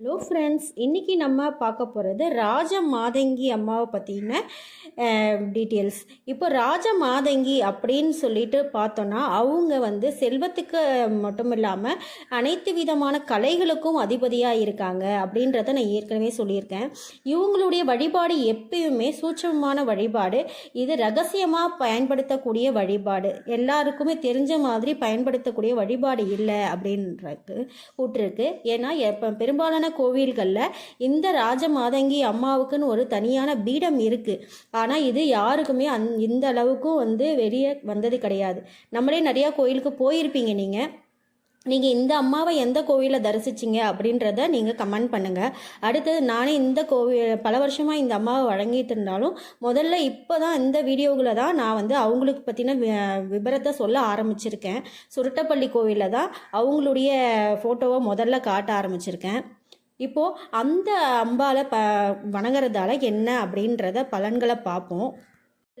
Hello friends இன்றைக்கி நம்ம பார்க்க போகிறது ராஜ மாதங்கி அம்மாவை பற்றின டீட்டெயில்ஸ் இப்போ ராஜ மாதங்கி அப்படின்னு சொல்லிட்டு பார்த்தோன்னா அவங்க வந்து செல்வத்துக்கு மட்டும் இல்லாமல் அனைத்து விதமான கலைகளுக்கும் அதிபதியாக இருக்காங்க அப்படின்றத நான் ஏற்கனவே சொல்லியிருக்கேன். இவங்களுடைய வழிபாடு எப்பயுமே சூட்சமான வழிபாடு. இது ரகசியமாக பயன்படுத்தக்கூடிய வழிபாடு. எல்லாருக்குமே தெரிஞ்ச மாதிரி பயன்படுத்தக்கூடிய வழிபாடு இல்லை அப்படின்றது கூட்டிருக்கு ஏன்னா எப்போ பெரும்பாலான கோவில்களில் இந்த ராஜ மாதங்கி அம்மாவுக்குன்னு ஒரு தனியான பீடம் இருக்குது ஆனால் இது யாருக்குமே அந் இந்த அளவுக்கும் வந்து வெளியே வந்தது கிடையாது. நம்மளே நிறையா கோயிலுக்கு போயிருப்பீங்க நீங்கள் நீங்கள் இந்த அம்மாவை எந்த கோவிலில் தரிசிச்சிங்க அப்படின்றத நீங்கள் கமெண்ட் பண்ணுங்கள் அடுத்தது நானே இந்த கோவில் பல வருஷமாக இந்த அம்மாவை வழங்கிட்டு இருந்தாலும் முதல்ல இப்போ தான் இந்த வீடியோவில் தான் நான் வந்து அவங்களுக்கு பற்றின விபரத்தை சொல்ல ஆரம்பிச்சிருக்கேன். சுருட்டப்பள்ளி கோவிலில் தான் அவங்களுடைய ஃபோட்டோவை முதல்ல காட்ட ஆரம்பிச்சிருக்கேன். இப்போது அந்த அம்பாவை ப வணங்குறதால என்ன அப்படின்றத பலன்களை பார்ப்போம்.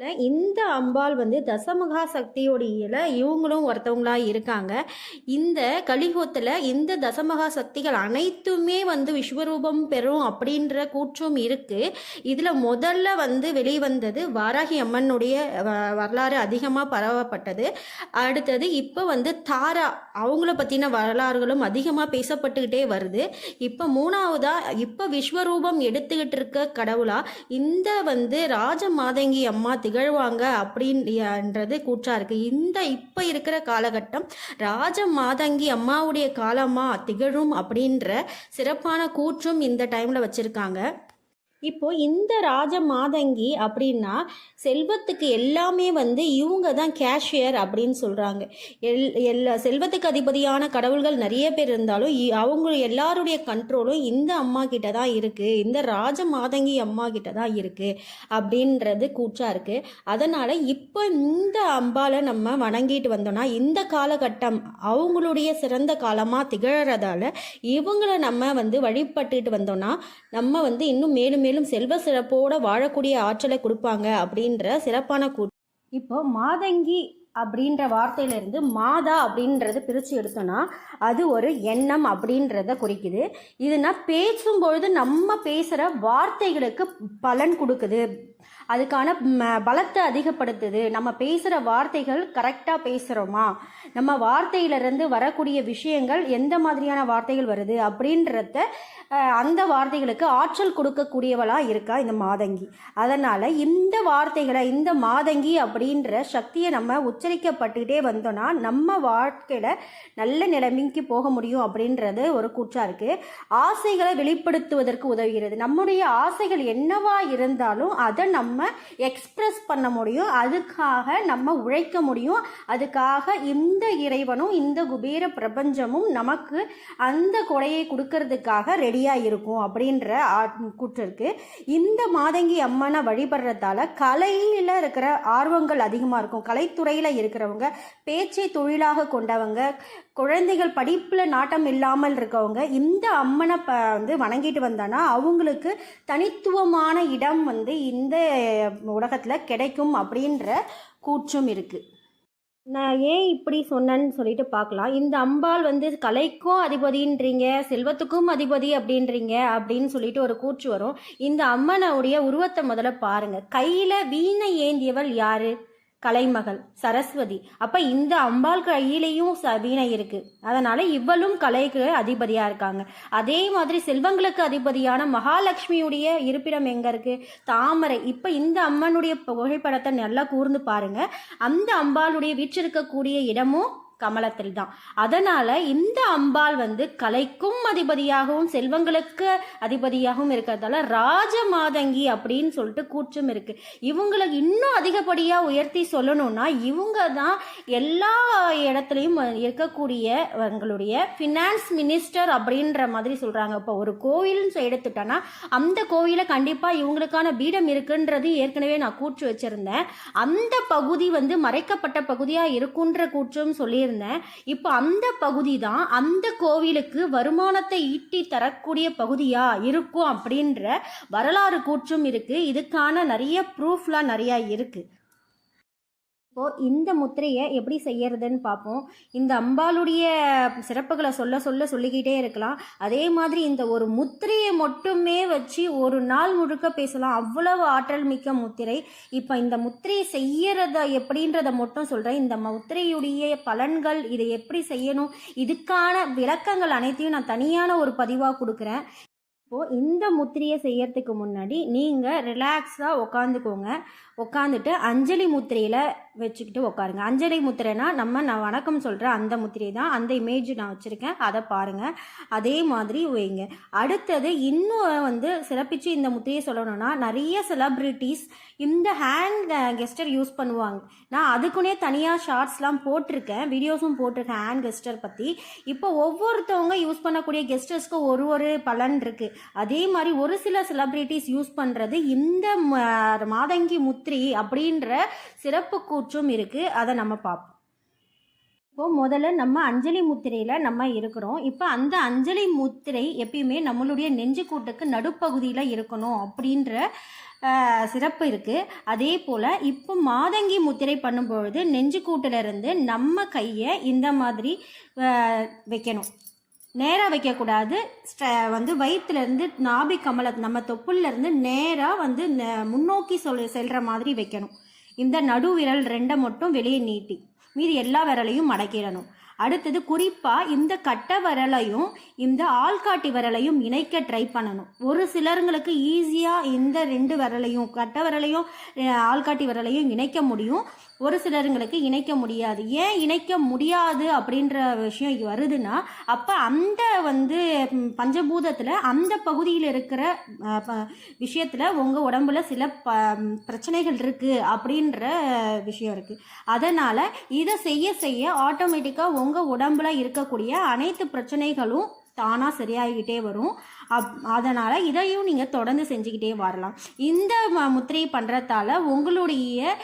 இந்த அம்பாள் வந்து தசமகா சக்தியோடைய இவங்களும் ஒருத்தவங்களா இருக்காங்க. இந்த கலிகோத்தில் இந்த தசமகா சக்திகள் அனைத்துமே வந்து விஸ்வரூபம் பெறும் அப்படின்ற கூற்றும் இருக்கு. இதில் முதல்ல வந்து வெளிவந்தது வாராகி அம்மனுடைய வ- வரலாறு அதிகமாக பரவப்பட்டது. அடுத்தது இப்போ வந்து தாரா அவங்கள பற்றின வரலாறுகளும் அதிகமாக பேசப்பட்டுக்கிட்டே வருது. இப்போ மூணாவதா இப்போ விஸ்வரூபம் எடுத்துக்கிட்டு இருக்க கடவுளா இந்த வந்து ராஜ மாதங்கி அம்மா திகழ்வாங்க அப்படின்றது கூற்றா இருக்கு. இந்த இப்போ இருக்கிற காலகட்டம் ராஜ மாதங்கி அம்மாவுடைய காலமா திகழும் அப்படின்ற சிறப்பான கூற்றும் இந்த டைம்ல வச்சிருக்காங்க. இப்போ இந்த ராஜ மாதங்கி அப்படின்னா செல்வத்துக்கு எல்லாமே வந்து இவங்க தான் கேஷியர் அப்படின்னு சொல்கிறாங்க எல் எல்லா செல்வத்துக்கு அதிபதியான கடவுள்கள் நிறைய பேர் இருந்தாலும் இ- அவங்க எல்லாருடைய கண்ட்ரோலும் இந்த அம்மா கிட்ட தான் இருக்குது இந்த ராஜ மாதங்கி அம்மா கிட்ட தான் இருக்குது அப்படின்றது கூற்றா இருக்குது அதனால் இப்போ இந்த அம்பாவை நம்ம வணங்கிட்டு வந்தோம்னா இந்த காலகட்டம் அவங்களுடைய சிறந்த காலமாக திகழறதால இவங்களை நம்ம வந்து வழிபட்டுட்டு வந்தோம்னா நம்ம வந்து இன்னும் மேலும் மேலும் செல்வ சிறப்போட வாழக்கூடிய ஆற்றலை கொடுப்பாங்க அப்படின்ற சிறப்பான கூ இப்போ மாதங்கி அப்படின்ற வார்த்தையிலிருந்து மாதா அப்படின்றத பிரித்து எடுத்தோன்னா அது ஒரு எண்ணம் அப்படின்றத குறிக்குது. இதுனா பேசும்பொழுது நம்ம பேசுகிற வார்த்தைகளுக்கு பலன் கொடுக்குது. அதுக்கான பலத்தை அதிகப்படுத்துது. நம்ம பேசுகிற வார்த்தைகள் கரெக்டாக பேசுகிறோமா நம்ம வார்த்தையிலிருந்து வரக்கூடிய விஷயங்கள் எந்த மாதிரியான வார்த்தைகள் வருது அப்படின்றத அந்த வார்த்தைகளுக்கு ஆற்றல் கொடுக்கக்கூடியவளாக இருக்கா இந்த மாதங்கி. அதனால் இந்த வார்த்தைகளை இந்த மாதங்கி அப்படின்ற சக்தியை நம்ம உச்சரிக்கப்பட்டுக்கிட்டே வந்தோம்னா நம்ம வாழ்க்கையில் நல்ல நிலைமைக்கு போக முடியும் அப்படின்றது ஒரு கூற்றாக இருக்குது ஆசைகளை வெளிப்படுத்துவதற்கு உதவுகிறது. நம்முடைய ஆசைகள் என்னவா இருந்தாலும் அதை நம்ம நம்ம எக்ஸ்ப்ரெஸ் பண்ண முடியும். அதுக்காக நம்ம உழைக்க முடியும். அதுக்காக இந்த இறைவனும் இந்த குபேர பிரபஞ்சமும் நமக்கு அந்த கொடையை கொடுக்கறதுக்காக ரெடியாக இருக்கும் அப்படின்ற ஆ- கூற்று இந்த மாதங்கி அம்மனை வழிபடுறதால கலையில் இருக்கிற ஆர்வங்கள் அதிகமாக இருக்கும். கலைத்துறையில் இருக்கிறவங்க பேச்சை தொழிலாக கொண்டவங்க குழந்தைகள் படிப்பில் நாட்டம் இல்லாமல் இருக்கவங்க இந்த அம்மனை ப வந்து வணங்கிட்டு வந்தானா அவங்களுக்கு தனித்துவமான இடம் வந்து இந்த உலகத்தில் கிடைக்கும் அப்படின்ற கூற்றும் இருக்குது நான் ஏன் இப்படி சொன்னேன்னு சொல்லிட்டு பார்க்கலாம். இந்த அம்பாள் வந்து கலைக்கும் அதிபதின்றீங்க செல்வத்துக்கும் அதிபதி அப்படின்றீங்க அப்படின்னு சொல்லிட்டு ஒரு கூற்று வரும். இந்த அம்மனுடைய உருவத்தை முதல்ல பாருங்கள் கையில் வீணை ஏந்தியவள் யாரு? கலைமகள் சரஸ்வதி. அப்ப இந்த அம்பாள் கையிலையும் ச வீணை இருக்கு. அதனால இவளும் கலைக்கு அதிபதியா இருக்காங்க. அதே மாதிரி செல்வங்களுக்கு அதிபதியான மகாலட்சுமியுடைய இருப்பிடம் எங்க இருக்கு? தாமரை. இப்ப இந்த அம்மனுடைய புகைப்படத்தை நல்லா கூர்ந்து பாருங்க. அந்த அம்பாளுடைய வீற்றிருக்கக்கூடிய இடமும் கமலத்தில் தான். அதனால இந்த அம்பாள் வந்து கலைக்கும் அதிபதியாகவும் செல்வங்களுக்கு அதிபதியாகவும் இருக்கிறதால ராஜ மாதங்கி அப்படின்னு சொல்லிட்டு கூற்றும் இருக்கு. இவங்களுக்கு இன்னும் அதிகப்படியா உயர்த்தி சொல்லணும்னா இவங்க தான் எல்லா இடத்துலையும் இருக்கக்கூடியவங்களுடைய ஃபினான்ஸ் மினிஸ்டர் அப்படின்ற மாதிரி சொல்றாங்க. இப்போ ஒரு கோவில்னு எடுத்துட்டோன்னா அந்த கோவில கண்டிப்பா இவங்களுக்கான பீடம் இருக்குன்றது ஏற்கனவே நான் கூற்று வச்சிருந்தேன். அந்த பகுதி வந்து மறைக்கப்பட்ட பகுதியா இருக்குன்ற கூற்றும் சொல்லியிருந்தேன் இப்போ அந்த பகுதி தான் அந்த கோவிலுக்கு வருமானத்தை ஈட்டி தரக்கூடிய பகுதியா இருக்கும் அப்படின்ற வரலாறு கூற்றும் இருக்கு. இதுக்கான நிறைய ப்ரூஃப்லாம் நிறையா இருக்கு. இப்போது இந்த முத்திரையை எப்படி செய்யறதுன்னு பார்ப்போம். இந்த அம்பாளுடைய சிறப்புகளை சொல்ல சொல்ல சொல்லிக்கிட்டே இருக்கலாம். அதே மாதிரி இந்த ஒரு முத்திரையை மட்டுமே வச்சு ஒரு நாள் முழுக்க பேசலாம். அவ்வளவு ஆற்றல் மிக்க முத்திரை. இப்போ இந்த முத்திரையை செய்யறத எப்படின்றத மட்டும் சொல்கிறேன் இந்த முத்திரையுடைய பலன்கள் இதை எப்படி செய்யணும்? இதுக்கான விளக்கங்கள் அனைத்தையும் நான் தனியான ஒரு பதிவாக கொடுக்குறேன். இப்போது இந்த முத்திரையை செய்யறதுக்கு முன்னாடி நீங்கள் ரிலாக்ஸாக உக்காந்துக்கோங்க. உட்காந்துட்டு அஞ்சலி முத்திரையில் வச்சுக்கிட்டு உட்காருங்க அஞ்சலி முத்திரைனா நம்ம நான் வணக்கம் சொல்கிற அந்த முத்திரை தான் அந்த இமேஜ் நான் வச்சுருக்கேன். அதை பாருங்கள் அதே மாதிரி வைங்க. அடுத்தது இன்னும் வந்து சிறப்பித்து இந்த முத்திரையை சொல்லணும்னா நிறைய செலப்ரிட்டிஸ் இந்த ஹேண்ட் கெஸ்டர் யூஸ் பண்ணுவாங்க. நான் அதுக்குன்னே தனியாக ஷார்ட்ஸ்லாம் போட்டிருக்கேன். வீடியோஸும் போட்டிருக்கேன் ஹேண்ட் கெஸ்டர் பற்றி இப்போ ஒவ்வொருத்தவங்க யூஸ் பண்ணக்கூடிய கெஸ்டர்ஸ்க்கு ஒரு ஒரு பலன் இருக்குது அதே மாதிரி ஒரு சில செலப்ரிட்டிஸ் யூஸ் பண்ணுறது இந்த மாதங்கி முத்திரை அப்படின்ற சிறப்பு கூற்றும் இருக்குது அதை நம்ம பார்ப்போம் இப்போ முதல்ல நம்ம அஞ்சலி முத்திரையில் நம்ம இருக்கிறோம். இப்போ அந்த அஞ்சலி முத்திரை எப்பயுமே நம்மளுடைய நெஞ்சுக்கூட்டுக்கு நடுப்பகுதியில் இருக்கணும் அப்படின்ற சிறப்பு இருக்குது அதே போல் இப்போ மாதங்கி முத்திரை பண்ணும்பொழுது நெஞ்சுக்கூட்டுல இருந்து நம்ம கையை இந்த மாதிரி வைக்கணும். நேராக வைக்கக்கூடாது. வந்து வயிற்றுலேருந்து நாபி கமல நம்ம தொப்புலேருந்து நேராக வந்து முன்னோக்கி சொல் செல்கிற மாதிரி வைக்கணும். இந்த நடு விரல் ரெண்டை மட்டும் வெளியே நீட்டி மீதி எல்லா விரலையும் மடக்கிடணும். அடுத்தது குறிப்பாக இந்த கட்டை விரலையும் இந்த ஆள்காட்டி விரலையும் இணைக்க ட்ரை பண்ணணும். ஒரு சிலருங்களுக்கு ஈஸியாக இந்த ரெண்டு விரலையும் கட்டை விரலையும் ஆள்காட்டி விரலையும் இணைக்க முடியும். ஒரு சிலருங்களுக்கு இணைக்க முடியாது. ஏன் இணைக்க முடியாது அப்படின்ற விஷயம் வருதுன்னா அப்போ அந்த வந்து பஞ்சபூதத்தில் அந்த பகுதியில் இருக்கிற ப- விஷயத்தில் உங்கள் உடம்புல சில ப பிரச்சனைகள் இருக்குது அப்படின்ற விஷயம் இருக்குது அதனால் இதை செய்ய செய்ய ஆட்டோமேட்டிக்காக உங்கள் உடம்புல இருக்கக்கூடிய அனைத்து பிரச்சனைகளும் தானாக சரியாகிக்கிட்டே வரும். அப் அதனால் இதையும் நீங்கள் தொடர்ந்து செஞ்சுக்கிட்டே வரலாம். இந்த ம- முத்திரையை பண்ணுறதால உங்களுடைய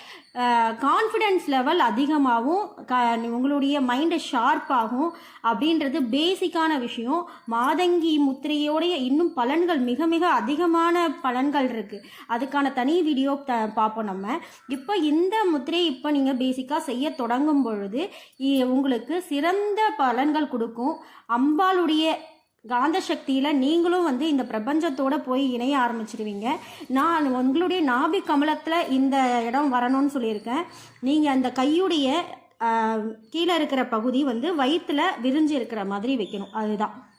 கான்ஃபிடென்ஸ் லெவல் அதிகமாகவும் க உங்களுடைய மைண்டை ஷார்ப்பாகும் அப்படின்றது பேசிக்கான விஷயம். மாதங்கி முத்திரையோடைய இன்னும் பலன்கள் மிக மிக அதிகமான பலன்கள் இருக்குது அதுக்கான தனி வீடியோ த பார்ப்போம் நம்ம. இப்போ இந்த முத்திரையை இப்போ நீங்கள் பேசிக்காக செய்ய தொடங்கும் பொழுது இ- உங்களுக்கு சிறந்த பலன்கள் கொடுக்கும். அம்பாளுடைய காந்த சக்தியில் நீங்களும் வந்து இந்த பிரபஞ்சத்தோட போய் இணைய ஆரம்பிச்சிருவீங்க. நான் உங்களுடைய நாபி கமலத்தில் இந்த இடம் வரணும்னு சொல்லியிருக்கேன். நீங்கள் அந்த கையுடைய கீழே இருக்கிற பகுதி வந்து வயிற்றில் விரிஞ்சு இருக்கிற மாதிரி வைக்கணும். அதுதான்.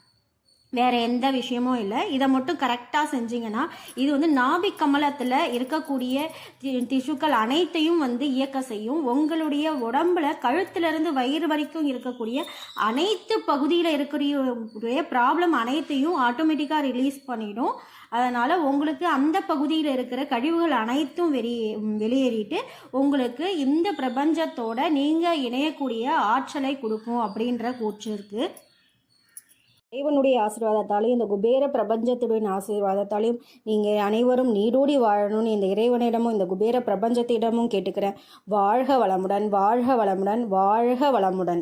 வேறு எந்த விஷயமும் இல்லை. இதை மட்டும் கரெக்டாக செஞ்சிங்கன்னா இது வந்து நாபி கமலத்தில் இருக்கக்கூடிய தி- திசுக்கள் அனைத்தையும் வந்து இயக்க செய்யும். உங்களுடைய உடம்புல கழுத்திலிருந்து வயிறு வரைக்கும் இருக்கக்கூடிய அனைத்து பகுதியில் இருக்கக்கூடிய ப்ராப்ளம் அனைத்தையும் ஆட்டோமேட்டிக்காக ரிலீஸ் பண்ணிடும். அதனால் உங்களுக்கு அந்த பகுதியில் இருக்கிற கழிவுகள் அனைத்தும் வெளியே வெளியேறிட்டு உங்களுக்கு இந்த பிரபஞ்சத்தோட நீங்கள் இணையக்கூடிய ஆற்றலை கொடுக்கும் அப்படின்ற கூற்று இருக்குது இறைவனுடைய ஆசீர்வாதத்தாலையும் இந்த குபேர பிரபஞ்சத்துடைய ஆசீர்வாதத்தாலையும் நீங்கள் அனைவரும் நீடோடி வாழணும்னு இந்த இறைவனிடமும் இந்த குபேர பிரபஞ்சத்திடமும் கேட்டுக்கிறேன். வாழ்க வளமுடன் வாழ்க வளமுடன் வாழ்க வளமுடன்.